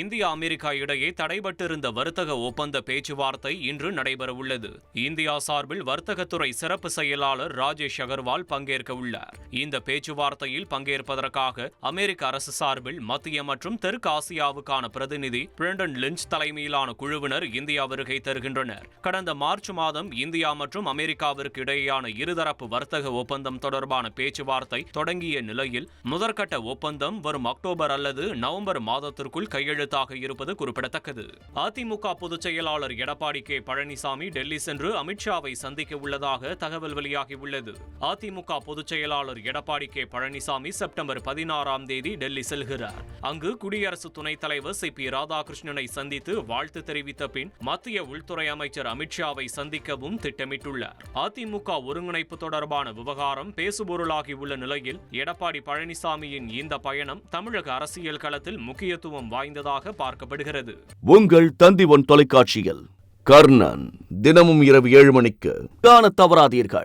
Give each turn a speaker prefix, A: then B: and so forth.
A: India America இடையே தடைபட்டிருந்த வர்த்தக ஒப்பந்த பேச்சுவார்த்தை இன்று நடைபெறவுள்ளது. இந்தியா சார்பில் வர்த்தகத்துறை சிறப்பு செயலாளர் ராஜேஷ் அகர்வால் பங்கேற்க உள்ளார். இந்த பேச்சுவார்த்தையில் பங்கேற்பதற்காக அமெரிக்க அரசு சார்பில் மத்திய மற்றும் தெற்கு ஆசியாவுக்கான பிரதிநிதி பிரண்டன் லிஞ்ச் தலைமையிலான குழுவினர் இந்தியா வருகை தருகின்றனர். கடந்த மார்ச் மாதம் இந்தியா மற்றும் அமெரிக்காவிற்கு இடையேயான இருதரப்பு வர்த்தக ஒப்பந்தம் தொடர்பான பேச்சுவார்த்தை தொடங்கிய நிலையில் முதற்கட்ட ஒப்பந்தம் வரும் அக்டோபர் அல்லது நவம்பர் மாதத்திற்குள் கையெழு கையெழுத்தாக இருப்பது குறிப்பிடத்தக்கது. அதிமுக பொதுச் செயலாளர் எடப்பாடி கே. பழனிசாமி டெல்லி சென்று அமித்ஷாவை சந்திக்க உள்ளதாக தகவல் வெளியாகியுள்ளது. அதிமுக பொதுச் செயலாளர் எடப்பாடி கே. பழனிசாமி செப்டம்பர் பதினாறாம் தேதி டெல்லி செல்கிறார். அங்கு குடியரசு துணைத் தலைவர் சி. பி. ராதாகிருஷ்ணனை சந்தித்து வாழ்த்து தெரிவித்த பின் மத்திய உள்துறை அமைச்சர் அமித்ஷாவை சந்திக்கவும் திட்டமிட்டுள்ளார். அதிமுக ஒருங்கிணைப்பு தொடர்பான விவகாரம் பேசுபொருளாகி உள்ள நிலையில் எடப்பாடி பழனிசாமியின் இந்த பயணம் தமிழக அரசியல் களத்தில் முக்கியத்துவம் வாய்ந்ததாக பார்க்கப்படுகிறது.
B: உங்கள் தந்தி ஒன் தொலைக்காட்சியில் கர்ணன் தினமும் இரவு ஏழு மணிக்கு. காணத் தவறாதீர்கள்.